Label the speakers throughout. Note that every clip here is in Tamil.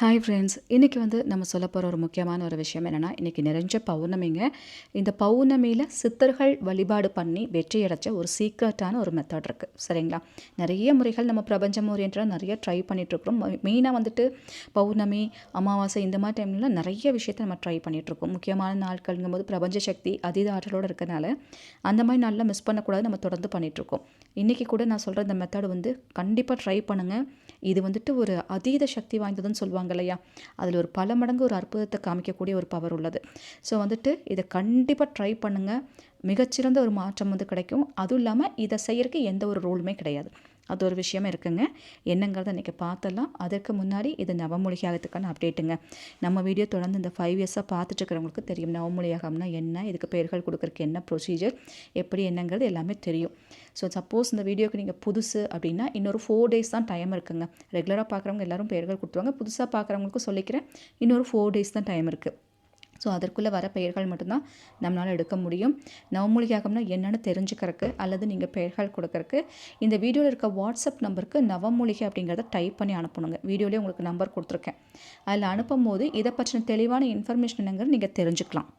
Speaker 1: ஹாய் ஃப்ரெண்ட்ஸ் இன்றைக்கி வந்து நம்ம சொல்ல போகிற ஒரு முக்கியமான ஒரு விஷயம் என்னென்னா இன்றைக்கி நிறைஞ்ச பௌர்ணமிங்க. இந்த பௌர்ணமியில் சித்தர்கள் வழிபாடு பண்ணி வெற்றி அடைச்ச ஒரு சீக்ரெட்டான ஒரு மெத்தட் இருக்குது சரிங்களா? நிறைய முறைகள் நம்ம பிரபஞ்சம் ஓரியன்டாக நிறைய ட்ரை பண்ணிகிட்ருக்குறோம் மெயினாக வந்துட்டு பௌர்ணமி அமாவாசை இந்த மாதிரி டைம்ல நிறைய விஷயத்தை நம்ம ட்ரை பண்ணிகிட்ருக்கோம் முக்கியமான நாட்கள்ங்கும் போது பிரபஞ்ச சக்தி அதீத ஆற்றலோடு இருக்கனால அந்த மாதிரி நாளில் மிஸ் பண்ணக்கூடாது நம்ம தொடர்ந்து பண்ணிகிட்ருக்கோம் இன்றைக்கி கூட நான் சொல்கிற இந்த மெத்தட் வந்து கண்டிப்பாக ட்ரை பண்ணுங்கள் இது வந்துட்டு ஒரு அதீத சக்தி வாய்ந்ததுன்னு சொல்லுவாங்க இல்லையா? அதில் ஒரு பல மடங்கு ஒரு அற்புதத்தை காமிக்கக்கூடிய ஒரு பவர் உள்ளது. ஸோ வந்துட்டு இதை கண்டிப்பாக ட்ரை பண்ணுங்கள் மிகச்சிறந்த ஒரு மாற்றம் வந்து கிடைக்கும். அதுவும் இல்லாமல் இதை செய்யறதுக்கு எந்த ஒரு ரோலுமே கிடையாது. அது ஒரு விஷயம் இருக்குங்க. என்னங்கிறத இன்றைக்கி பார்த்தலாம் அதற்கு முன்னாடி இது நவமொழியாகத்துக்கான அப்டேட்டுங்க நம்ம வீடியோ தொடர்ந்து இந்த ஃபைவ் இயர்ஸாக பார்த்துட்டு இருக்கிறவங்களுக்கு தெரியும். நவமொழியாகம்னா என்ன? இதுக்கு பெயர்கள் கொடுக்குறக்கு என்ன ப்ரொசீஜர் எப்படி என்னங்கிறது எல்லாமே தெரியும். ஸோ சப்போஸ் இந்த வீடியோக்கு நீங்கள் புதுசு அப்படின்னா இன்னொரு ஃபோர் டேஸ் தான் டைம் இருக்குங்க. ரெகுலராக பார்க்குறவங்க எல்லாரும் பெயர்கள் கொடுத்துருவாங்க. புதுசாக பார்க்குறவங்களுக்கும் சொல்லிக்கிறேன். இன்னொரு ஃபோர் டேஸ் தான் டைம் இருக்குது ஸோ அதற்குள்ளே வர பெயர்கள் மட்டும்தான் நம்மளால் எடுக்க முடியும். நவமூலிகாகம்னா என்னென்னு தெரிஞ்சுக்கிறதுக்கு அல்லது நீங்கள் பெயர்கள் கொடுக்கறக்கு. இந்த வீடியோவில் இருக்க வாட்ஸ்அப் நம்பருக்கு நவமூலிகை அப்படிங்கிறத டைப் பண்ணி அனுப்பணுங்க. வீடியோலேயே உங்களுக்கு நம்பர் கொடுத்துருக்கேன். அதில் அனுப்பும் போது இதை பற்றின தெளிவான இன்ஃபர்மேஷன் என்னங்கிறது நீங்கள் தெரிஞ்சுக்கலாம்.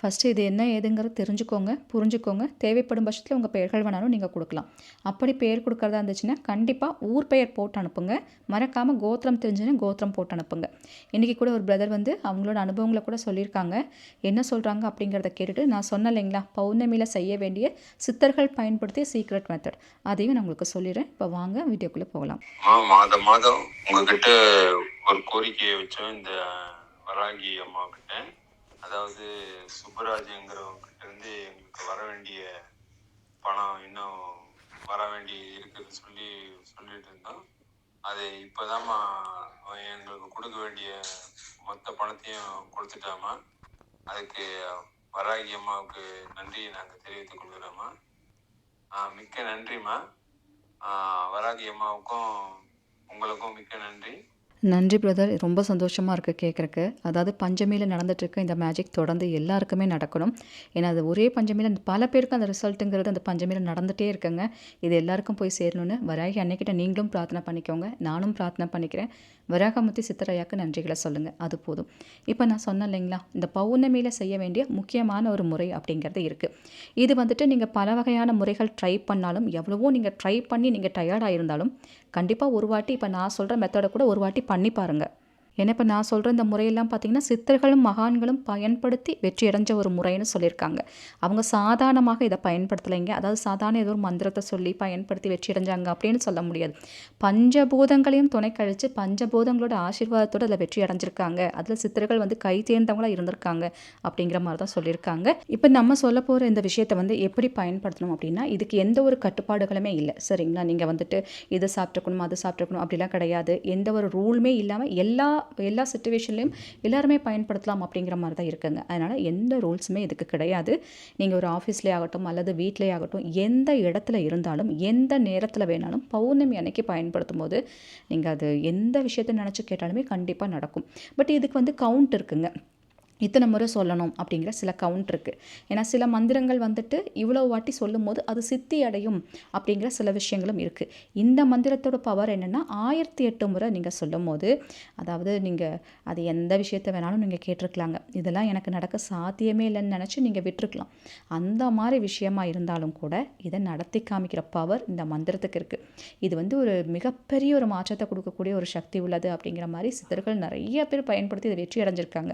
Speaker 1: ஃபஸ்ட்டு இது என்ன ஏதுங்கிறது தெரிஞ்சுக்கோங்க புரிஞ்சுக்கோங்க. தேவைப்படும் பட்சத்தில் உங்கள் பெயர்கள் வேணாலும் நீங்கள் கொடுக்கலாம். அப்படி பெயர் கொடுக்குறதா இருந்துச்சுன்னா கண்டிப்பாக ஊர் பெயர் போட்டு அனுப்புங்க. மறக்காமல் கோத்திரம் தெரிஞ்சுன்னா கோத்திரம் போட்டு அனுப்புங்க. இன்றைக்கி கூட ஒரு பிரதர் வந்து அவங்களோட அனுபவங்களை கூட சொல்லியிருக்காங்க. என்ன சொல்கிறாங்க அப்படிங்கிறத கேட்டுட்டு நான் சொன்னேன் இல்லைங்களா? பௌர்ணமியில் செய்ய வேண்டிய சித்தர்கள் பயன்படுத்திய சீக்ரெட் மெத்தட் அதையும் நான் உங்களுக்கு சொல்லிடுறேன். இப்போ வாங்க வீடியோக்குள்ளே போகலாம்.
Speaker 2: மாதம் மாதம் உங்ககிட்ட ஒரு கோரிக்கையை வச்சோம். இந்த வராங்கி அம்மா கிட்ட அதாவது சுப்பராஜங்கிறவங்க இருந்து எங்களுக்கு வர வேண்டிய பணம் இன்னும் வர வேண்டி இருக்குதுன்னு சொல்லி சொல்லிட்டு இருந்தோம். அது இப்போதாம்மா எங்களுக்கு கொடுக்க வேண்டிய மொத்த பணத்தையும் கொடுத்துட்டாமா அதுக்கு வராகி அம்மாவுக்கு நன்றி நாங்கள் தெரிவித்துக் கொள்கிறோம்மா. மிக்க நன்றிம்மா. வராகி அம்மாவுக்கும் உங்களுக்கும் மிக்க நன்றி.
Speaker 1: நன்றி பிரதர் ரொம்ப சந்தோஷமாக இருக்குது கேட்குறக்கு அதாவது பஞ்சமியில் நடந்துட்டுருக்க இந்த மேஜிக் தொடர்ந்து எல்லாருக்குமே நடக்கணும். ஏன்னா அது ஒரே பஞ்சமியில் பல பேருக்கு அந்த ரிசல்ட்டுங்கிறது அந்த பஞ்சமியில் நடந்துகிட்டே இருக்குங்க. இது எல்லாருக்கும் போய் சேரணும்னு வராகி அன்னைக்கிட்ட நீங்களும் பிரார்த்தனை பண்ணிக்கோங்க. நானும் பிரார்த்தனை பண்ணிக்கிறேன். வராகமுத்தி சித்தரையாக்கு நன்றிகளை சொல்லுங்கள் அது போதும். இப்போ நான் சொன்னேன் இல்லைங்களா? இந்த பௌர்ணமியில் செய்ய வேண்டிய முக்கியமான ஒரு முறை அப்படிங்கிறது இருக்குது இது வந்துட்டு நீங்கள் பல வகையான முறைகள் ட்ரை பண்ணாலும் எவ்வளவோ நீங்கள் ட்ரை பண்ணி நீங்கள் டயர்டாக இருந்தாலும் கண்டிப்பாக ஒரு வாட்டி இப்போ நான் சொல்கிற மெத்தடை கூட ஒரு வாட்டி பண்ணி பாருங்கள் ஏன்னா இப்போ நான் சொல்கிற இந்த முறையெல்லாம் பார்த்திங்கன்னா சித்தர்களும் மகான்களும் பயன்படுத்தி வெற்றி அடைஞ்ச ஒரு முறைன்னு சொல்லியிருக்காங்க. அவங்க சாதாரணமாக இதை பயன்படுத்தலைங்க. அதாவது சாதாரண ஏதோ ஒரு மந்திரத்தை சொல்லி பயன்படுத்தி வெற்றி அடைஞ்சாங்க அப்படின்னு சொல்ல முடியாது. பஞ்சபூதங்களையும் துணை கழித்து பஞ்சபூதங்களோட ஆசீர்வாதத்தோடு அதில் வெற்றி அடைஞ்சிருக்காங்க. அதில் சித்தர்கள் வந்து கை தேர்ந்தவங்களாக இருந்திருக்காங்க அப்படிங்கிற மாதிரி தான் சொல்லியிருக்காங்க. இப்போ நம்ம சொல்ல போகிற இந்த விஷயத்தை வந்து எப்படி பயன்படுத்தணும் அப்படின்னா இதுக்கு எந்த ஒரு கட்டுப்பாடுகளுமே இல்லை. சரிங்களா? நீங்கள் வந்துட்டு இதை சாப்பிட்டுக்கணும் அதை சாப்பிட்டுக்கணும் அப்படிலாம் கிடையாது. எந்த ஒரு ரூலுமே இல்லாமல் எல்லா எல்லா சுச்சுவேஷன்லையும் எல்லாருமே பயன்படுத்தலாம் அப்படிங்கிற மாதிரி தான் இருக்குங்க. அதனால் எந்த ரூல்ஸுமே இதுக்கு கிடையாது. நீங்கள் ஒரு ஆஃபீஸ்லேயே ஆகட்டும் அல்லது வீட்டிலே ஆகட்டும் எந்த இடத்துல இருந்தாலும் எந்த நேரத்தில் வேணாலும் பௌர்ணமி அன்னைக்கு பயன்படுத்தும் போது நீங்கள் அது எந்த விஷயத்தை நினச்சி கேட்டாலுமே கண்டிப்பாக நடக்கும். பட் இதுக்கு வந்து கவுண்ட் இருக்குங்க. இத்தனை முறை சொல்லணும் அப்படிங்கிற சில கவுண்ட் இருக்குது ஏன்னா சில மந்திரங்கள் வந்துட்டு இவ்வளோ வாட்டி சொல்லும் போது அது சித்தி அடையும் அப்படிங்கிற சில விஷயங்களும் இருக்குது இந்த மந்திரத்தோட பவர் என்னென்னா ஆயிரத்தி எட்டு முறை நீங்கள் சொல்லும் போது அதாவது நீங்கள் அது எந்த விஷயத்தை வேணாலும் நீங்கள் கேட்டிருக்கலாங்க. இதெல்லாம் எனக்கு நடக்க சாத்தியமே இல்லைன்னு நினச்சி நீங்கள் விட்டுருக்கலாம். அந்த மாதிரி விஷயமா இருந்தாலும் கூட இதை நடத்தி காமிக்கிற பவர் இந்த மந்திரத்துக்கு இருக்குது இது வந்து ஒரு மிகப்பெரிய ஒரு மாற்றத்தை கொடுக்கக்கூடிய ஒரு சக்தி உள்ளது அப்படிங்கிற மாதிரி சித்தர்கள் நிறைய பேர் பயன்படுத்தி இதை வெற்றி அடைஞ்சிருக்காங்க.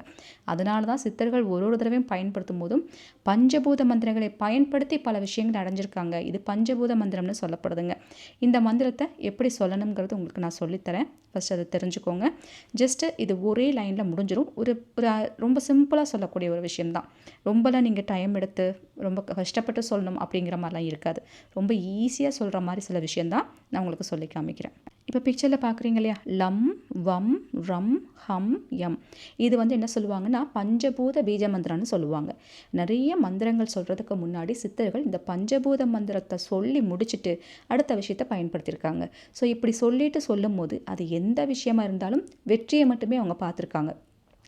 Speaker 1: அதனால் அதனால தான் சித்தர்கள் ஒரு ஒரு தடவையும் பயன்படுத்தும் போதும் பஞ்சபூத மந்திரங்களை பயன்படுத்தி பல விஷயங்கள் அடைஞ்சிருக்காங்க. இது பஞ்சபூத மந்திரம்னு சொல்லப்படுதுங்க. இந்த மந்திரத்தை எப்படி சொல்லணுங்கிறது உங்களுக்கு நான் சொல்லித்தரேன். ஃபஸ்ட் அதை தெரிஞ்சுக்கோங்க. ஜஸ்ட்டு இது ஒரே லைனில் முடிஞ்சிடும் ஒரு ஒரு ரொம்ப சிம்பிளாக சொல்லக்கூடிய ஒரு விஷயம்தான். ரொம்பலாம் நீங்கள் டைம் எடுத்து ரொம்ப கஷ்டப்பட்டு சொல்லணும் அப்படிங்கிற மாதிரிலாம் இருக்காது. ரொம்ப ஈஸியாக சொல்கிற மாதிரி சில விஷயந்தான் நான் உங்களுக்கு சொல்லி காமிக்கிறேன். இப்போ பிக்சரில் பார்க்குறீங்க இல்லையா? லம் வம் ரம் ஹம் யம். இது வந்து என்ன சொல்லுவாங்கன்னா பஞ்சபூத பீஜ மந்திரம்னு சொல்லுவாங்க. நிறைய மந்திரங்கள் சொல்கிறதுக்கு முன்னாடி சித்தர்கள் இந்த பஞ்சபூத மந்திரத்தை சொல்லி முடிச்சுட்டு அடுத்த விஷயத்தை பயன்படுத்தியிருக்காங்க. ஸோ இப்படி சொல்லிட்டு சொல்லும் போது அது எந்த விஷயமா இருந்தாலும் வெற்றியை மட்டுமே அவங்க பார்த்துருக்காங்க.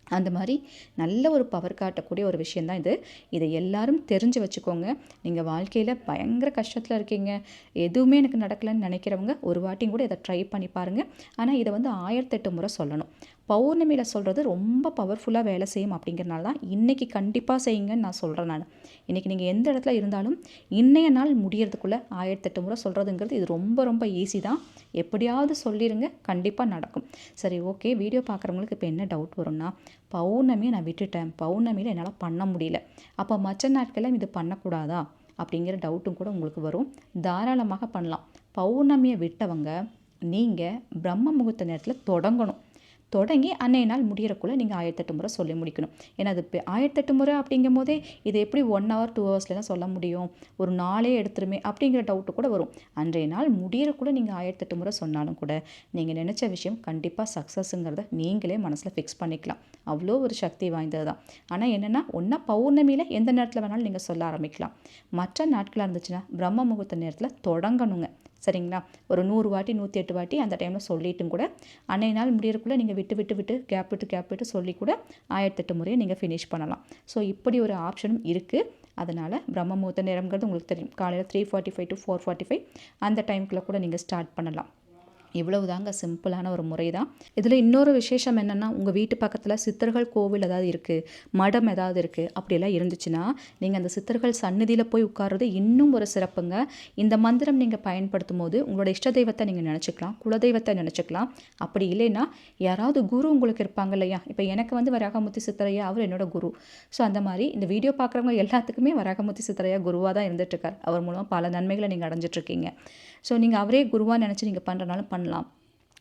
Speaker 1: அந்த மாதிரி நல்ல ஒரு பவர் காட்டக்கூடிய ஒரு விஷயந்தான் இது. இதை எல்லாரும் தெரிஞ்சு வச்சுக்கோங்க. நீங்கள் வாழ்க்கையில் பயங்கர கஷ்டத்தில் இருக்கீங்க. எதுவுமே எனக்கு நடக்கலைன்னு நினைக்கிறவங்க ஒரு வாட்டியும் கூட இதை ட்ரை பண்ணி பாருங்கள் ஆனால் இதை வந்து ஆயிரத்தெட்டு முறை சொல்லணும். பௌர்ணமியில் சொல்கிறது ரொம்ப பவர்ஃபுல்லாக வேலை செய்யும் அப்படிங்கிறனால தான் இன்றைக்கி கண்டிப்பாக செய்யுங்கன்னு நான் சொல்கிறேன் நான். இன்றைக்கி நீங்கள் எந்த இடத்துல இருந்தாலும் இன்றைய நாள் முடியறதுக்குள்ளே ஆயிரத்தெட்டு முறை சொல்கிறதுங்கிறது இது ரொம்ப ரொம்ப ஈஸி தான். எப்படியாவது சொல்லிடுங்க கண்டிப்பாக நடக்கும். சரி ஓகே வீடியோ பார்க்குறவங்களுக்கு இப்போ என்ன டவுட் வரும்னா பௌர்ணமியை நான் விட்டுட்டேன். பௌர்ணமியில் என்னால் பண்ண முடியல. அப்போ மற்ற நாட்களில் இது பண்ணக்கூடாதா? அப்படிங்கிற டவுட்டும் கூட உங்களுக்கு வரும். தாராளமாக பண்ணலாம். பௌர்ணமியை விட்டவங்க நீங்கள் பிரம்ம முகூர்த்த நேரத்தில் தொடங்கணும். தொடங்கி அன்னைய நாள் முடியறக்குள்ளே நீங்கள் ஆயிரத்தெட்டு முறை சொல்லி முடிக்கணும். ஏன்னா அது இப்போ ஆயிரத்தெட்டு முறை அப்படிங்கும் போதே இது எப்படி ஒன் ஹவர் டூ ஹவர்ஸ்லாம் சொல்ல முடியும்? ஒரு நாளே எடுத்துருமே அப்படிங்கிற டவுட்டு கூட வரும். அன்றைய நாள் முடியறக்குள்ளே நீங்கள் ஆயிரத்தெட்டு முறை சொன்னாலும் கூட நீங்கள் நினச்ச விஷயம் கண்டிப்பாக சக்ஸஸ்ங்கிறத நீங்களே மனசில் ஃபிக்ஸ் பண்ணிக்கலாம். அவ்வளோ ஒரு சக்தி வாய்ந்தது தான். ஆனால் என்னென்னா ஒன்றா பௌர்ணமியில் எந்த நேரத்தில் வேணாலும் நீங்கள் சொல்ல ஆரம்பிக்கலாம். மற்ற நாட்களாக இருந்துச்சுன்னா பிரம்ம முகூர்த்த நேரத்தில் தொடங்கணுங்க. சரிங்களா? ஒரு நூறு வாட்டி நூற்றி எட்டு வாட்டி அந்த டைமில் சொல்லிட்டும் கூட. அன்னை நாள் முடியறக்குள்ளே நீங்கள் விட்டு விட்டு விட்டு கேப் விட்டு கேப் விட்டு சொல்லி கூட ஆயிரத்தெட்டு முறையை நீங்கள் ஃபினிஷ் பண்ணலாம். ஸோ இப்படி ஒரு ஆப்ஷனும் இருக்குது அதனால் பிரம்ம முகூர்த்த நேரங்கிறது உங்களுக்கு தெரியும். காலையில் three forty five to four forty five அந்த டைமுக்குள்ளே கூட நீங்கள் ஸ்டார்ட் பண்ணலாம். இவ்வளவு தாங்க சிம்பிளான ஒரு முறை தான் இதில் இன்னொரு விசேஷம் என்னென்னா உங்கள் வீட்டு பக்கத்தில் சித்தர்கள் கோவில் ஏதாவது இருக்குது மடம் ஏதாவது இருக்குது அப்படியெல்லாம் இருந்துச்சுன்னா நீங்கள் அந்த சித்தர்கள் சந்நிதியில் போய் உட்கார்றது இன்னும் ஒரு சிறப்புங்க. இந்த மந்திரம் நீங்கள் பயன்படுத்தும் போது உங்களோட இஷ்ட தெய்வத்தை நீங்கள் நினச்சிக்கலாம் குலதெய்வத்தை நினச்சிக்கலாம். அப்படி இல்லைன்னா யாராவது குரு உங்களுக்கு இருப்பாங்க இல்லையா? இப்போ எனக்கு வந்து வராகமுத்தி சித்தரையா அவர் என்னோட குரு. ஸோ அந்த மாதிரி இந்த வீடியோ பார்க்குறவங்க எல்லாத்துக்குமே வராகமுத்தி சித்தரையா குருவாக தான் இருந்துட்டுருக்கார். அவர் மூலமாக பல நன்மைகளை நீங்கள் அடைஞ்சிட்ருக்கீங்க. ஸோ நீங்கள் அவரே குருவாக நினச்சி நீங்கள் பண்ணுறனாலும் பண்ண பண்ணலாம்.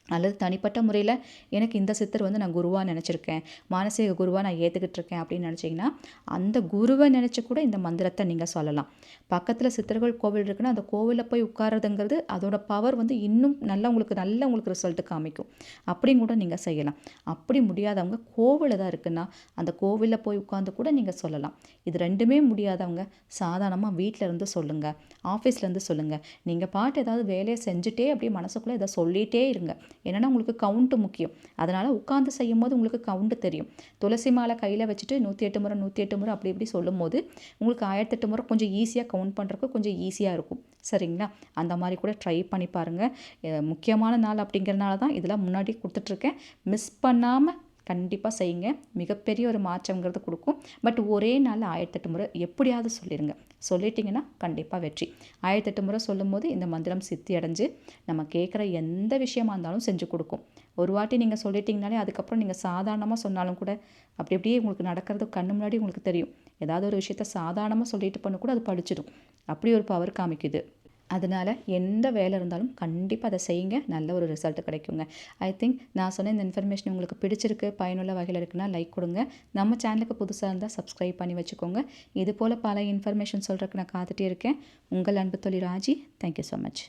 Speaker 1: அல்லது தனிப்பட்ட முறையில் எனக்கு இந்த சித்தர் வந்து நான் குருவாக நினச்சிருக்கேன். மானசீக குருவாக நான் ஏற்றுக்கிட்டு இருக்கேன் அப்படின்னு நினச்சிங்கன்னா அந்த குருவை நினச்சி கூட இந்த மந்திரத்தை நீங்கள் சொல்லலாம். பக்கத்தில் சித்தர்கள் கோவில் இருக்குன்னா அந்த கோவிலில் போய் உட்காரதுங்கிறது அதோட பவர் வந்து இன்னும் நல்லா உங்களுக்கு நல்ல உங்களுக்கு ரிசல்ட்டு காமிக்கும். அப்படியும் கூட நீங்கள் செய்யலாம். அப்படி முடியாதவங்க கோவில் தான் இருக்குன்னா அந்த கோவிலில் போய் உட்காந்து கூட நீங்கள் சொல்லலாம். இது ரெண்டுமே முடியாதவங்க சாதாரணமாக வீட்டில் இருந்து சொல்லுங்கள் ஆஃபீஸ்லேருந்து சொல்லுங்கள் நீங்கள் பாட்டு ஏதாவது வேலையை செஞ்சுட்டே அப்படியே மனசுக்குள்ளே இதை சொல்லிகிட்டே இருங்க. என்னென்னா உங்களுக்கு கவுண்ட்டு முக்கியம். அதனால் உட்காந்து செய்யும் போது உங்களுக்கு கவுண்ட்டு தெரியும். துளசி மாலை கையில் வச்சுட்டு நூற்றி எட்டு முறை நூற்றி எட்டு முறை அப்படி இப்படி சொல்லும் போது உங்களுக்கு ஆயிரத்தெட்டு முறை கொஞ்சம் ஈஸியாக கவுண்ட் பண்ணுறதுக்கு கொஞ்சம் ஈஸியாக இருக்கும். சரிங்களா? அந்த மாதிரி கூட ட்ரை பண்ணி பாருங்கள் முக்கியமான நாள் அப்படிங்கிறனால தான் இதெல்லாம் முன்னாடி கொடுத்துட்ருக்கேன். மிஸ் பண்ணாமல் கண்டிப்பாக செய்யுங்க. மிகப்பெரிய ஒரு மாற்றங்கிறது கொடுக்கும். பட் ஒரே நாளில் ஆயிரத்தெட்டு முறை எப்படியாவது சொல்லிடுங்க சொல்லிட்டிங்கன்னா கண்டிப்பாக வெற்றி. ஆயிரத்தெட்டு முறை சொல்லும்போது இந்த மந்திரம் சித்தி அடைஞ்சு நம்ம கேட்குற எந்த விஷயமா இருந்தாலும் செஞ்சு கொடுக்கும். ஒரு வாட்டி நீங்கள் சொல்லிட்டீங்கனாலே அதுக்கப்புறம் நீங்கள் சாதாரணமாக சொன்னாலும் கூட அப்படி அப்படியே உங்களுக்கு நடக்கிறது கண்ணு முன்னாடி உங்களுக்கு தெரியும். ஏதாவது ஒரு விஷயத்த சாதாரணமாக சொல்லிட்டு பண்ண கூட அது படிச்சிடும் அப்படி ஒரு பவர் காமிக்குது. அதனால் எந்த வேலை இருந்தாலும் கண்டிப்பாக அதை செய்யுங்க. நல்ல ஒரு ரிசல்ட் கிடைக்குங்க. ஐ திங்க் நான் சொன்ன இந்த இன்ஃபர்மேஷன் உங்களுக்கு பிடிச்சிருக்கு பயனுள்ள வகையில் இருக்குன்னா லைக் கொடுங்க. நம்ம சேனலுக்கு புதுசாக இருந்தால் சப்ஸ்கிரைப் பண்ணி வச்சுக்கோங்க. இது போல் பல இன்ஃபர்மேஷன் சொல்கிறதுக்கு நான் காத்துட்டே இருக்கேன். உங்கள் அன்பு தொழில் ராஜி. Thank you so much